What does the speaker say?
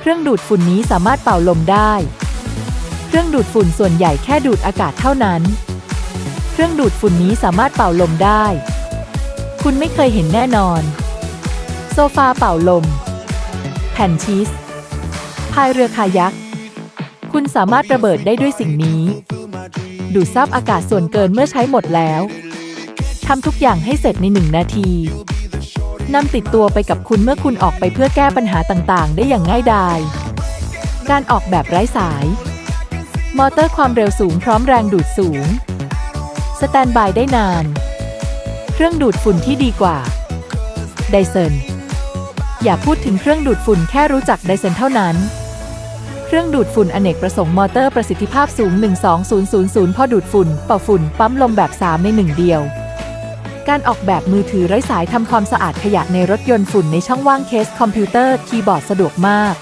เครื่องดูดฝุ่นนี้สามารถเป่าลมได้ เครื่องดูดฝุ่นส่วนใหญ่แค่ดูดอากาศเท่านั้น เครื่องดูดฝุ่นนี้สามารถเป่าลมได้ คุณไม่เคยเห็นแน่นอน โซฟาเป่าลม แผ่นชีสพายเรือคายัก คุณสามารถระเบิดได้ด้วยสิ่งนี้ ดูดซับอากาศส่วนเกินเมื่อใช้หมดแล้วทำทุกอย่างให้เสร็จในหนึ่งนาที นำติดตัวไปกับคุณเมื่อคุณออกไปเพื่อแก้ปัญหาต่างๆ ได้อย่างง่ายดาย การออกแบบไร้สาย มอเตอร์ความเร็วสูงพร้อมแรงดูดสูง สแตนบายได้นาน เครื่องดูดฝุ่นที่ดีกว่า ไดเซนอย่าพูดถึงเครื่องดูดฝุ่นแค่รู้จักไดเซนเท่านั้น เครื่องดูดฝุ่นอเนกประสงค์มอเตอร์ประสิทธิภาพสูง 12000พอดูดฝุ่น เป่าฝุ่น ปั๊มลมแบบ 3 ใน 1 เดียว การออกแบบมือถือไร้สายทำความสะอาดขยะในรถยนต์ฝุ่นในช่องว่างเคสคอมพิวเตอร์คีย์บอร์ดสะดวกมาก